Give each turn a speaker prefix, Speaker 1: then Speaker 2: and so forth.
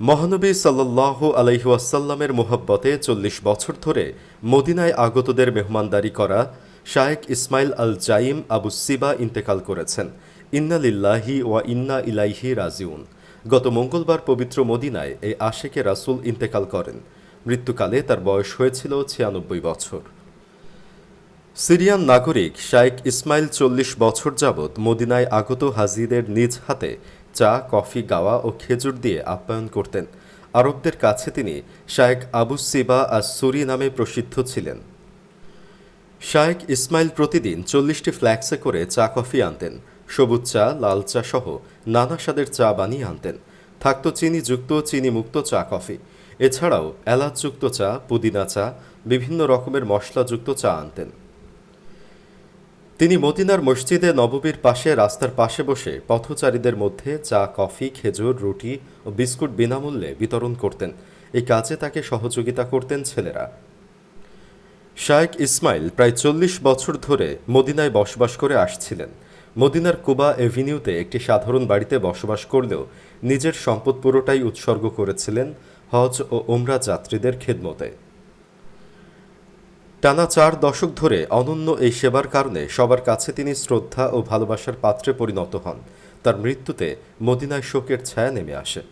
Speaker 1: মহানবী সাল্লাহ আলহিউসাল্লামের মোহব্বতে চল্লিশ বছর ধরে মদিনায় আগতদের মেহমানদারি করা শায়েক ইসমাইল আল জাইম আবু সিবা ইন্তেকাল করেছেন। ইন্না লিল্লাহি ওয়া ইন্না ইলাইহি রাজিউন। গত মঙ্গলবার পবিত্র মদিনায় এই আশেকে রাসূল ইন্তেকাল করেন। মৃত্যুকালে তার বয়স হয়েছিল ছিয়ানব্বই বছর। সিরিয়ান নাগরিক শায়েক ইসমাইল চল্লিশ বছর যাবৎ মদিনায় আগত হাজিদের নিজ হাতে চা, কফি, গাওয়া ও খেজুর দিয়ে আপ্যায়ন করতেন। আরবদের কাছে তিনি শায়েক আবু সিবা আর সুরি নামে প্রসিদ্ধ ছিলেন। শায়েক ইসমাইল প্রতিদিন চল্লিশটি ফ্ল্যাক্সে করে চা, কফি আনতেন। সবুজ চা, লাল চা সহ নানা স্বাদের চা বানিয়ে আনতেন। থাকত চিনিযুক্ত চিনিমুক্ত চা, কফি। এছাড়াও এলাচযুক্ত চা, পুদিনা চা, বিভিন্ন রকমের মশলাযুক্ত চা আনতেন। তিনি মদিনার মসজিদে নববীর পাশে রাস্তার পাশে বসে পথচারীদের মধ্যে চা, কফি, খেজুর, রুটি ও বিস্কুট বিনামূল্যে বিতরণ করতেন। এই কাজে তাকে সহযোগিতা করতেন ছেলেরা। শায়েক ইসমাইল প্রায় চল্লিশ বছর ধরে মদিনায় বসবাস করে আসছিলেন। মদিনার কুবা এভিনিউতে একটি সাধারণ বাড়িতে বসবাস করলেও নিজের সম্পদ পুরোটাই উৎসর্গ করেছিলেন হজ ও ওমরা যাত্রীদের খেদমতে। টানা চার দশক ধরে অনন্য এই সেবার কারণে সবার কাছে তিনি শ্রদ্ধা ও ভালোবাসার পাত্রে পরিণত হন। তার মৃত্যুতে মদিনায় শোকের ছায়া নেমে আসে।